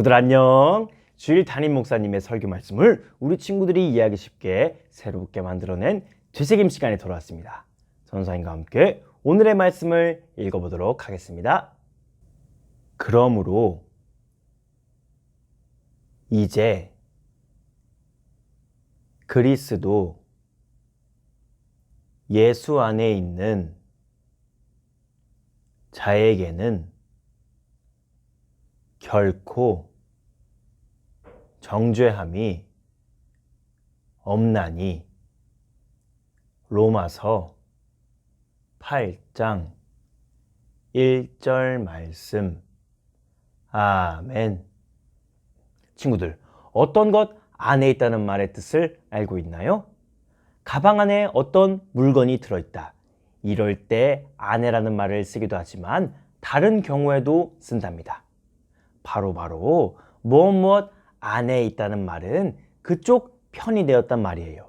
친구들 안녕. 주일 담임 목사님의 설교 말씀을 우리 친구들이 이해하기 쉽게 새롭게 만들어낸 되새김 시간에 돌아왔습니다. 전사님과 함께 오늘의 말씀을 읽어보도록 하겠습니다. 그러므로 이제 그리스도 예수 안에 있는 자에게는 결코 정죄함이 없나니 로마서 8장 1절 말씀 아멘 친구들 어떤 것 안에 있다는 말의 뜻을 알고 있나요? 가방 안에 어떤 물건이 들어있다. 이럴 때 안에라는 말을 쓰기도 하지만 다른 경우에도 쓴답니다. 바로 바로 무엇 무엇 안에 있다는 말은 그쪽 편이 되었단 말이에요.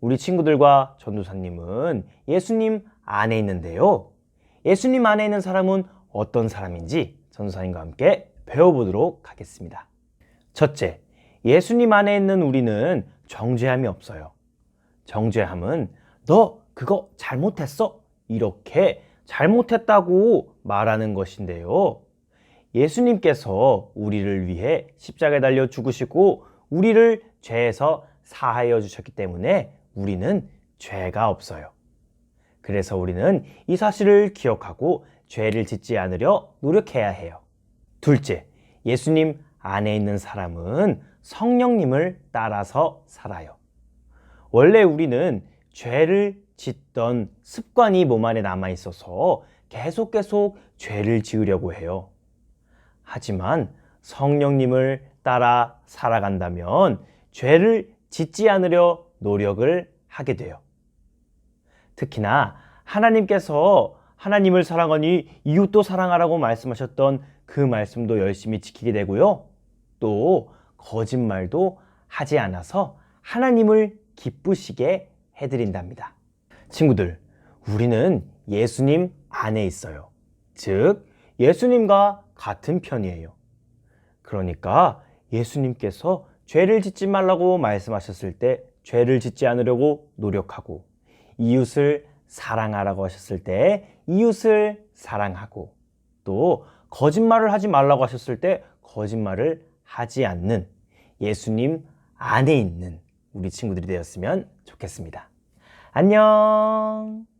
우리 친구들과 전도사님은 예수님 안에 있는데요. 예수님 안에 있는 사람은 어떤 사람인지 전도사님과 함께 배워보도록 하겠습니다. 첫째, 예수님 안에 있는 우리는 정죄함이 없어요. 정죄함은 너 그거 잘못했어? 이렇게 잘못했다고 말하는 것인데요. 예수님께서 우리를 위해 십자가에 달려 죽으시고 우리를 죄에서 사하여 주셨기 때문에 우리는 죄가 없어요. 그래서 우리는 이 사실을 기억하고 죄를 짓지 않으려 노력해야 해요. 둘째, 예수님 안에 있는 사람은 성령님을 따라서 살아요. 원래 우리는 죄를 짓던 습관이 몸 안에 남아 있어서 계속 계속 죄를 지으려고 해요. 하지만 성령님을 따라 살아간다면 죄를 짓지 않으려 노력을 하게 돼요. 특히나 하나님께서 하나님을 사랑하니 이웃도 사랑하라고 말씀하셨던 그 말씀도 열심히 지키게 되고요. 또 거짓말도 하지 않아서 하나님을 기쁘시게 해드린답니다. 친구들, 우리는 예수님 안에 있어요. 즉, 예수님과 같은 편이에요. 그러니까 예수님께서 죄를 짓지 말라고 말씀하셨을 때 죄를 짓지 않으려고 노력하고 이웃을 사랑하라고 하셨을 때 이웃을 사랑하고 또 거짓말을 하지 말라고 하셨을 때 거짓말을 하지 않는 예수님 안에 있는 우리 친구들이 되었으면 좋겠습니다. 안녕!